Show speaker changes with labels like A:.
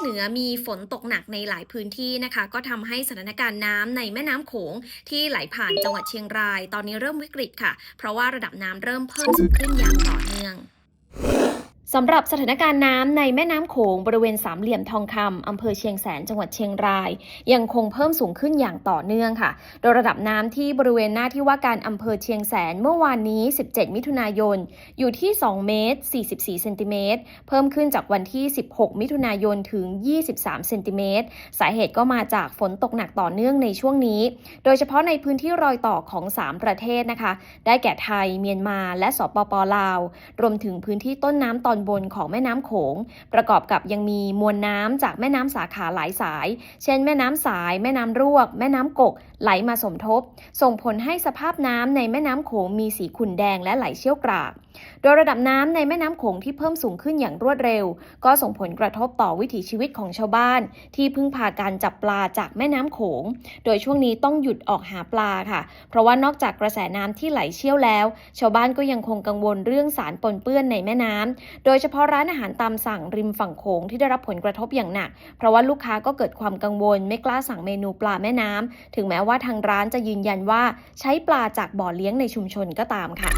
A: เหนือมีฝนตกหนักในหลายพื้นที่นะคะ ก็ทำให้สถานการณ์น้ำในแม่น้ำโขงที่ไหลผ่านจังหวัดเชียงราย ตอนนี้เริ่มวิกฤตค่ะ เพราะว่าระดับน้ำเริ่มเพิ่มสูงขึ้นอย่างต่อเนื่อง สำหรับสถานการณ์น้ำในแม่น้ำโขงบริเวณสามเหลี่ยมทองคำอำเภอเชียงแสนจังหวัดเชียงราย ยังคงเพิ่มสูงขึ้นอย่างต่อเนื่องค่ะ โดยระดับน้ำที่บริเวณหน้าที่ว่าการอำเภอเชียงแสนเมื่อวานนี้ 17 มิถุนายน อยู่ที่ 2 เมตร 44 เซนติเมตร เพิ่มขึ้นจากวันที่ 16 มิถุนายนถึง 23 เซนติเมตร สาเหตุก็มาจากฝนตกหนักต่อเนื่องในช่วงนี้ โดยเฉพาะในพื้นที่รอยต่อของ 3 ประเทศนะคะ ได้แก่ไทย เมียนมา และสปปลาว รวมถึงพื้นที่ต้นน้ำตอนบนของแม่น้ำโขง ประกอบกับยังมีมวลน้ำจากแม่น้ำสาขาหลายสาย เช่น แม่น้ำสาย แม่น้ำรวก แม่น้ำกก ไหลมาสมทบ ส่งผลให้สภาพน้ำในแม่น้ำโขงมีสีขุ่นแดงและไหลเชี่ยวกราก โดยระดับน้ำในแม่น้ำโขงที่เพิ่มสูงขึ้นอย่างรวดเร็ว ก็ส่งผลกระทบต่อวิถีชีวิตของชาวบ้าน ที่พึ่งพาการจับปลาจากแม่น้ำโขง โดยช่วงนี้ต้องหยุดออกหาปลาค่ะ เพราะว่านอกจากกระแสน้ำที่ไหลเชี่ยวแล้ว ชาวบ้านก็ยังคงกังวลเรื่องสารปนเปื้อนในแม่น้ำโดยเฉพาะร้านอาหารตามสั่งริมฝั่งโขงที่ได้รับผลกระทบอย่างหนัก เพราะว่าลูกค้าก็เกิดความกังวลไม่กล้าสั่งเมนูปลาแม่น้ำถึงแม้ว่าว่าทางร้านจะยืนยันว่าใช้ปลาจากบ่อเลี้ยงในชุมชนก็ตามค่ะ